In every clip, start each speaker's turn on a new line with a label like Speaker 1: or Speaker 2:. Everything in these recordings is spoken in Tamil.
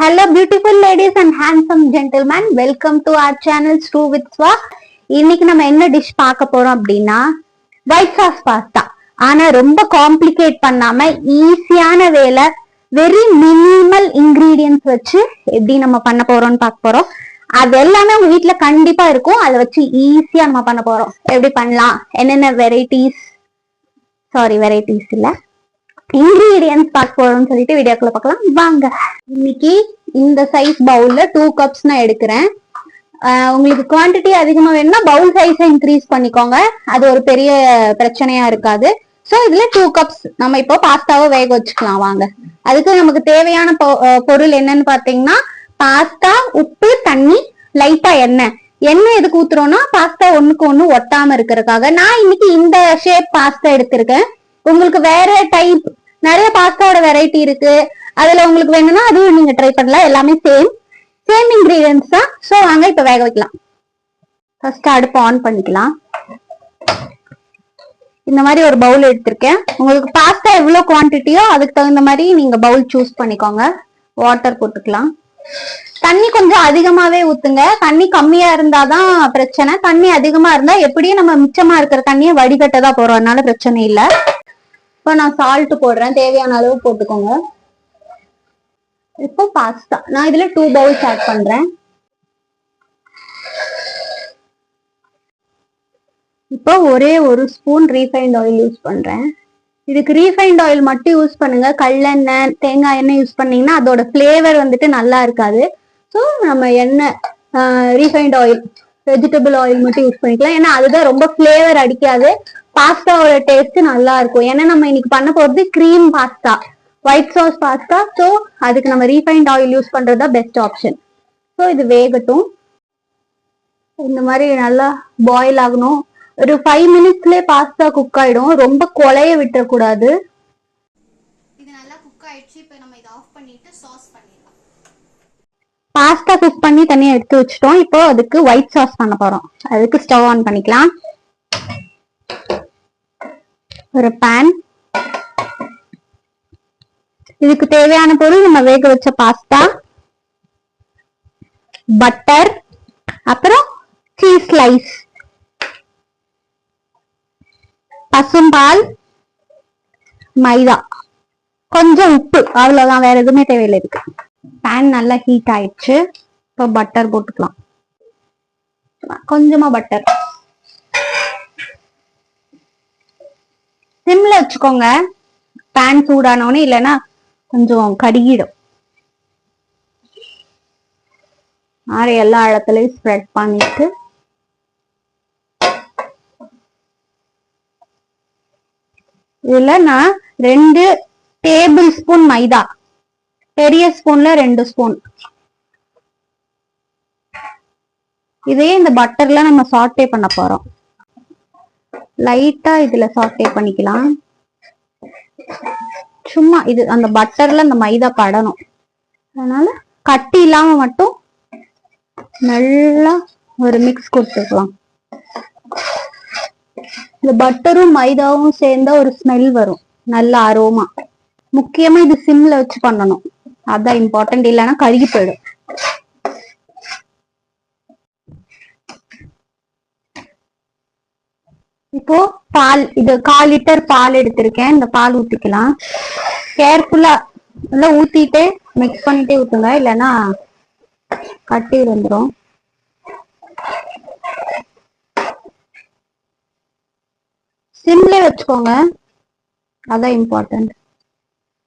Speaker 1: Hello beautiful ladies and handsome gentleman welcome to our channel stew with ஸ்வா இன்னைக்கு நம்ம என்ன டிஷ் பார்க்க போறோம் அப்படின்னா ஒயிட் சாஸ் பாஸ்தா ஆனா ரொம்ப காம்ப்ளிகேட் பண்ணாம ஈஸியான வேலை வெரி மினிமல் இன்கிரீடியன்ஸ் வச்சு எப்படி நம்ம பண்ண போறோம்னு பார்க்க போறோம். அது எல்லாமே உங்க வீட்டுல கண்டிப்பா இருக்கும். அதை வச்சு ஈஸியா நம்ம பண்ண போறோம். எப்படி பண்ணலாம்? என்னென்ன வெரைட்டிஸ் சாரி வெரைட்டிஸ் இல்லை. இன்கிரீடியன்ஸ் பார்க்க போறோம்னு சொல்லிட்டு வீடியோக்குள்ள பார்க்கலாம். வாங்க. இன்னைக்கு இந்த சைஸ் பவுல்ல டூ கப்ஸ் நான் எடுக்கிறேன். உங்களுக்கு குவாண்டிட்டி அதிகமா வேணும்னா பவுல் சைஸை இன்க்ரீஸ் பண்ணிக்கோங்க. அது ஒரு பெரிய பிரச்சனையா இருக்காது. சோ இதுல டூ கப்ஸ் நம்ம இப்போ பாஸ்தாவை வேக வச்சுக்கலாம். வாங்க. அதுக்கு நமக்கு தேவையான பொ- பொருள் என்னன்னு பாத்தீங்கன்னா பாஸ்தா உப்பு தண்ணி லைட்டா எண்ணெய். எண்ணெய் எதுக்கு ஊத்துறோம்னா பாஸ்தா ஒண்ணுக்கு ஒண்ணு ஒட்டாம இருக்கிறதுக்காக. நான் இன்னைக்கு இந்த ஷேப் பாஸ்தா எடுத்திருக்கேன். உங்களுக்கு வேற டைப் நிறைய பாஸ்தாவோட வெரைட்டி இருக்கு. அதுல உங்களுக்கு வேணும்னா அதுவும் நீங்க ட்ரை பண்ணலாம். எல்லாமே சேம் சேம் இன்கிரீடியன்ஸ் தான். சோ வாங்க இப்ப வேக வைக்கலாம். ஃபர்ஸ்ட் அடுப்பு ஆன் பண்ணிக்கலாம். இந்த மாதிரி ஒரு பவுல் எடுத்திருக்கேன். உங்களுக்கு பாஸ்தா எவ்வளவு குவான்டிட்டியோ அதுக்கு தகுந்த மாதிரி நீங்க பவுல் சூஸ் பண்ணிக்கோங்க. வாட்டர் போட்டுக்கலாம். தண்ணி கொஞ்சம் அதிகமாவே ஊத்துங்க. தண்ணி கம்மியா இருந்தாதான் பிரச்சனை. தண்ணி அதிகமா இருந்தா எப்படியும் நம்ம மிச்சமா இருக்கிற தண்ணியை வடிகட்ட தான் போறோம். அதனால பிரச்சனை இல்லை. இப்போ நான் சால்ட் போடுறேன். தேவையான அளவு போட்டுக்கோங்க. இப்போ பாஸ்தா நான் இதுல டூ பவுல்ஸ் ஆட் பண்றேன். இப்போ ஒரே ஒரு ஸ்பூன் ரீஃபைண்ட் ஆயில் யூஸ் பண்றேன். இதுக்கு ரீஃபைண்ட் ஆயில் மட்டும் யூஸ் பண்ணுங்க. கல்லெண்ணெய் தேங்காய் எண்ணெய் யூஸ் பண்ணீங்கன்னா அதோட ஃப்ளேவர் வந்துட்டு நல்லா இருக்காது. ஸோ நம்ம எண்ணெய் ரீஃபைண்ட் ஆயில் வெஜிடபிள் ஆயில் மட்டும் யூஸ் பண்ணிக்கலாம். ஏன்னா அதுதான் ரொம்ப ஃப்ளேவர் அடிக்காது. பாஸ்தாவோட டேஸ்ட் நல்லா இருக்கும். ஏன்னா நம்ம இன்னைக்கு பண்ண போறது cream pasta white sauce pasta so அதுக்கு நம்ம ரீஃபைண்ட் ஆயில் யூஸ் பண்றது தான் பெஸ்ட் ஆப்ஷன் ஸோ இது வேகட்டும். இந்த மாதிரி நல்லா பாயில் ஆகணும். ஒரு ஃபைவ் மினிட்ஸ்லேயே பாஸ்தா குக் ஆயிடும். ரொம்ப கொலைய விட்டுறக்கூடாது
Speaker 2: இது நல்லா குக் ஆயிடுச்சு இப்போ நம்ம இதை ஆஃப் பண்ணிட்டு சாஸ் பண்ணிடலாம்
Speaker 1: பாஸ்தா குக் பண்ணி தனியா எடுத்து வச்சிட்டோம். இப்போ அதுக்கு ஒயிட் சாஸ் பண்ண போறோம். அதுக்கு ஸ்டவ் ஆன் பண்ணிக்கலாம். ஒரு பேன் இதுக்கு தேவையான பொருள் நம்ம வேக வச்ச பாஸ்தா பட்டர் அப்புறம் சீஸ் ஸ்லைஸ் பசும்பால் மைதா. கொஞ்சம் உப்பு. அவ்வளவுதான். வேற எதுவுமே தேவையில்லை இருக்கு பேன் நல்லா ஹீட் ஆயிடுச்சு. இப்போ பட்டர் போட்டுக்கலாம். கொஞ்சமா பட்டர் சிம்ல வச்சுக்கோங்க. பேன் சூடானோன்னு இல்லைன்னா கொஞ்சம் கருகிடும் ஆறு எல்லா இடத்துலயும் ஸ்ப்ரெட் பண்ணிட்டு இதுல நான் ரெண்டு டேபிள் ஸ்பூன் மைதா பெரிய ஸ்பூன்ல ரெண்டு ஸ்பூன் இதையே இந்த பட்டர்ல நம்ம சாட்டே பண்ண போறோம். லைட்டா இதுல சாட்டே பண்ணிக்கலாம். சும்மா இது அந்த பட்டர்ல அந்த மைதா படணும். அதனால கட்டி இல்லாம மட்டும் நல்லா ஒரு மிக்ஸ் கொடுத்துக்கலாம். இந்த பட்டரும் மைதாவும் சேர்ந்தா ஒரு ஸ்மெல் வரும். நல்ல அரோமா முக்கியமா இது சிம்ல வச்சு பண்ணணும். அதான் இம்பார்ட்டன்ட் இல்லைன்னா கருகி போயிடும். இப்போ பால் இது கால் லிட்டர் பால் எடுத்திருக்கேன். இந்த பால் ஊத்திக்கலாம். கேர்ஃபுல்லா நல்லா ஊத்திட்டு மிக்ஸ் பண்ணிட்டே ஊத்துங்க. இல்லைன்னா கட்டி வந்துடும் சிம்லே வச்சுக்கோங்க. அதான் இம்பார்ட்டன்ட்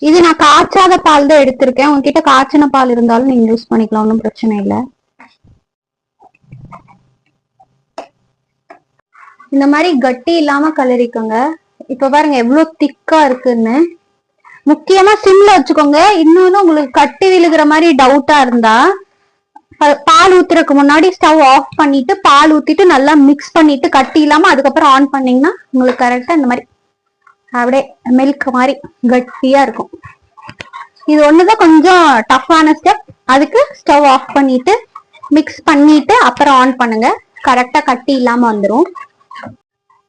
Speaker 1: இது நான் காய்ச்சாத பால் தான் எடுத்திருக்கேன். உங்ககிட்ட காய்ச்சின பால் இருந்தாலும் நீங்க யூஸ் பண்ணிக்கலாம். ஒன்றும் பிரச்சனை இல்லை. இந்த மாதிரி கட்டி இல்லாம கலரிக்கோங்க. இப்ப பாருங்க எவ்வளவு திக்கா இருக்குன்னு. முக்கியமா சிம்ல வச்சுக்கோங்க. இன்னொன்னு உங்களுக்கு கட்டி விழுகிற மாதிரி டவுட்டா இருந்தா பால் ஊத்துறதுக்கு முன்னாடி ஸ்டவ் ஆஃப் பண்ணிட்டு பால் ஊத்திட்டு நல்லா மிக்ஸ் பண்ணிட்டு கட்டி இல்லாம அதுக்கப்புறம் ஆன் பண்ணீங்கன்னா உங்களுக்கு கரெக்டா இந்த மாதிரி அப்படியே மில்க் மாதிரி கட்டியா இருக்கும். இது ஒண்ணுதான் கொஞ்சம் டஃப்பான ஸ்டெப் அதுக்கு ஸ்டவ் ஆஃப் பண்ணிட்டு மிக்ஸ் பண்ணிட்டு அப்புறம் ஆன் பண்ணுங்க. கரெக்டா கட்டி இல்லாம வந்துடும்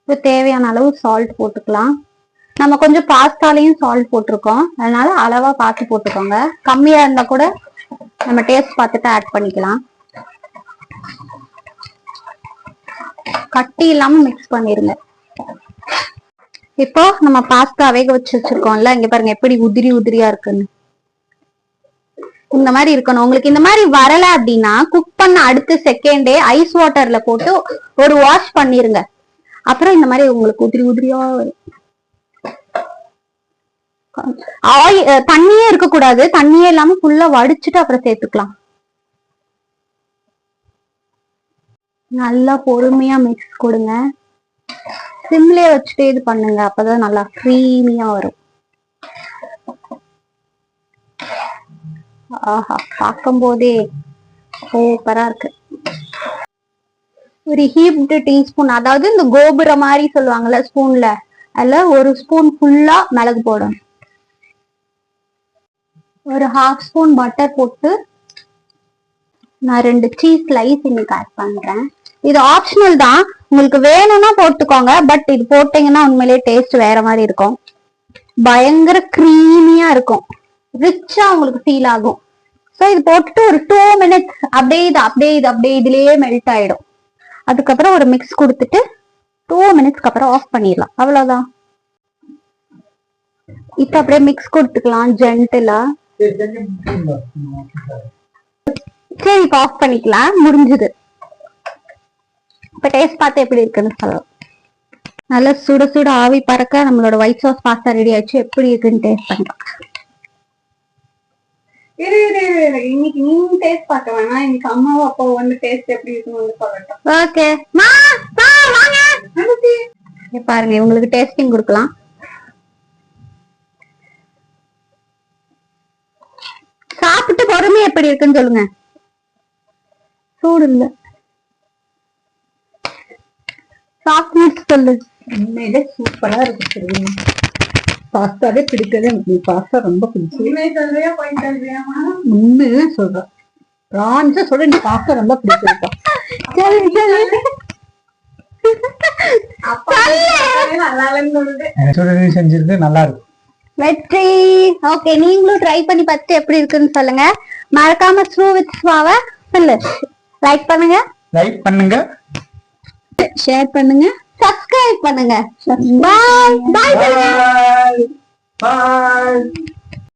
Speaker 1: இப்போ தேவையான அளவு சால்ட் போட்டுக்கலாம். நம்ம கொஞ்சம் பாஸ்தாலையும் சால்ட் போட்டிருக்கோம். அதனால அளவா பார்த்து போட்டுக்கோங்க. கம்மியா இருந்தா கூட நம்ம டேஸ்ட் பார்த்துட்டு ஆட் பண்ணிக்கலாம். கட்டி இல்லாம மிக்ஸ் பண்ணிருங்க. இப்போ நம்ம பாஸ்தா வேக வச்சு வச்சிருக்கோம்ல இங்க பாருங்க எப்படி உதிரி உதிரியா இருக்குன்னு. இந்த மாதிரி இருக்கணும். உங்களுக்கு இந்த மாதிரி வரல அப்படின்னா குக் பண்ண அடுத்த செகண்டே ஐஸ் வாட்டர்ல போட்டு ஒரு வாஷ் பண்ணிருங்க. அப்புறம் இந்த மாதிரி உங்களுக்கு உதிரி உதிரியா வரும். ஆயில் தண்ணியே இருக்கக்கூடாது. தண்ணியே இல்லாம ஃபுல்லா வடிச்சிட்டு அப்புறம் சேர்த்துக்கலாம். நல்லா பொறுமையா மிக்ஸ் கொடுங்க. சிம்லயே வச்சுட்டு இது பண்ணுங்க. அப்பதான் நல்லா க்ரீமியா வரும். ஆஹா பார்க்கும் போதே சூப்பரா இருக்கு. ஒரு ஹீப்டு டீஸ்பூன் அதாவது இந்த கோபுரம் மாதிரி சொல்லுவாங்கல்ல ஸ்பூன்ல அதுல ஒரு ஸ்பூன் ஃபுல்லா மிளகு போடணும். ஒரு ஹாஃப் ஸ்பூன் பட்டர் போட்டு நான் ரெண்டு சீஸ் ஸ்லைஸ் இன்னைக்கு ஆட் பண்றேன். இது ஆப்ஷனல் தான். உங்களுக்கு வேணும்னா போட்டுக்கோங்க பட் இது போட்டீங்கன்னா உண்மையிலேயே டேஸ்ட் வேற மாதிரி இருக்கும். பயங்கர க்ரீமியா இருக்கும். ரிச்சா உங்களுக்கு ஃபீல் ஆகும். ஸோ இது போட்டுட்டு ஒரு டூ மினிட்ஸ் அப்படியே இது அப்படியே இது அப்படியே இதுலயே மெல்ட் ஆயிடும். அதுக்கப்புறம் ஒரு மிக்ஸ் கொடுத்துட்டு டூ மினிட்ஸ்க்கு அப்புறம் ஆஃப் பண்ணிடலாம். அவ்வளவுதான். இப்ப அப்படியே மிக்ஸ் கொடுத்துக்கலாம் ஜென்டிலா சரி இப்ப ஆஃப் பண்ணிக்கலாம். முடிஞ்சது. இப்ப டேஸ்ட் பார்த்து எப்படி இருக்குன்னு சொல்லலாம். நல்லா சுட சுட ஆவி பறக்க நம்மளோட ஒயிட் சாஸ் பாஸ்தா ரெடி ஆயிடுச்சு. எப்படி இருக்குன்னு டேஸ்ட் பண்ணலாம்
Speaker 3: இரு இரு இரு, இரு. இன்னைக்கு நீங்க டேஸ்ட் பார்க்க வேணாம். இன்னைக்கு அம்மாவும் அப்பாவும் வந்து டேஸ்ட் எப்படி இருக்குன்னு வந்து சொல்லட்டும்.
Speaker 1: ஓகே மா பா வாங்க. இங்க பாருங்க இவங்களுக்கு டேஸ்டிங் கொடுக்கலாம். சாப்பிட்டு பொறுமை எப்படி இருக்குன்னு சொல்லுங்க. சூடு இல்ல. சாஃப்ட்னஸ் சொல்லு
Speaker 3: உண்மையிலே சூப்பரா இருக்கு தெரியுமா பாஸ்தாவே பிடிக்கவே எனக்கு பாஸ்தா ரொம்ப பிடிச்சி. உண்மை சொல்றியா போய் சொல்றியாமா உண்மையே சொல்றேன் பிரான்ஸா சொல்ற நீ பாஸ்தா ரொம்ப பிடிச்சிருக்கா.
Speaker 1: சரி
Speaker 3: செஞ்சிருக்கு நல்லா இருக்கு.
Speaker 1: வெற்றி. ஓகே நீங்களும் ட்ரை பண்ணி பார்த்துட்டு எப்படி இருக்குன்னு சொல்லுங்க. மறக்காம ஸ்ரூ வித் ஸ்வாவை சொல்லு. லைக் பண்ணுங்க.
Speaker 3: லைக் பண்ணுங்க.
Speaker 1: ஷேர் பண்ணுங்க. சப்ஸ்கிரைப் பண்ணுங்க. பாய் பாய்
Speaker 3: பாய்